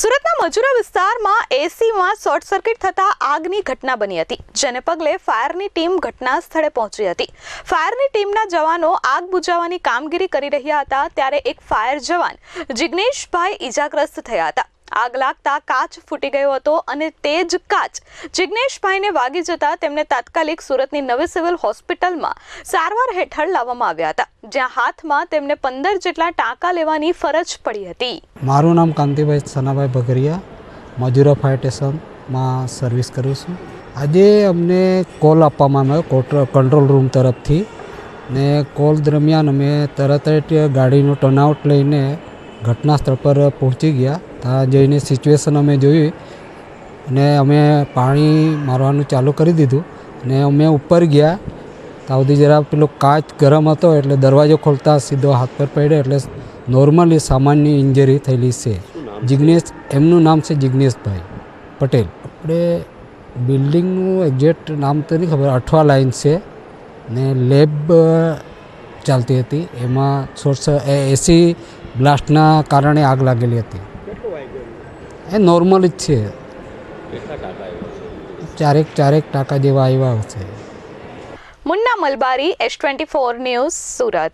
સુરતના મજુરા વિસ્તારમાં એસીમાં શોર્ટ સર્કિટ થતા આગની ઘટના બની હતી, જેને પગલે ફાયરની ટીમ ઘટના સ્થળે પહોંચી હતી. ફાયરની ટીમના જવાનો આગ બુઝાવવાની કામગીરી કરી રહ્યા હતા, ત્યારે એક ફાયર જવાન જિગ્નેશભાઈ ઈજાગ્રસ્ત થયા હતા. આગ લાગતા કાચ ફૂટી ગયો હતો અને તે જ કાચ જિગ્નેશભાઈને વાગી જતા તેમને તાત્કાલિક સુરતની નવી સિવિલ હોસ્પિટલમાં સારવાર હેઠળ લાવવામાં આવ્યા હતા, જ્યાં હાથમાં તેમને પંદર જેટલા ટાંકા લેવાની ફરજ પડી હતી. મારું નામ કાંતિભાઈ સનાભાઈ ભગરિયા મજુરા ફાયર સ્ટેશનમાં સર્વિસ કરું છું. આજે અમને કોલ આપવામાં આવ્યો કંટ્રોલ રૂમ તરફથી ને કોલ દરમિયાન અમે તરત જ ગાડીનું ટર્નઆઉટ લઈને ઘટના સ્થળ પર પહોંચી ગયા. ત્યાં જઈને સિચ્યુએશન અમે જોઈ અને અમે પાણી મારવાનું ચાલુ કરી દીધું અને અમે ઉપર ગયા. ત્યાં સુધી જરા પેલો કાચ ગરમ હતો એટલે દરવાજો ખોલતા સીધો હાથ પર પડ્યો એટલે નોર્મલી સામાન્ય ઇન્જરી થયેલી છે. જિગ્નેશ એમનું નામ છે જિગ્નેશભાઈ પટેલ. આપણે બિલ્ડિંગનું એક્ઝેક્ટ નામ તો નહીં ખબર અઠવા લાઈન છે ને લેબ ચાલતી હતી. એમાં સોર્સ એસી બ્લાસ્ટના કારણે આગ લાગેલી હતી. એ નોર્મલ જ છે. ચારેક ચારેક ટાંકા જેવા આવ્યા હશે. Munna Malbari, S twenty four news Surat.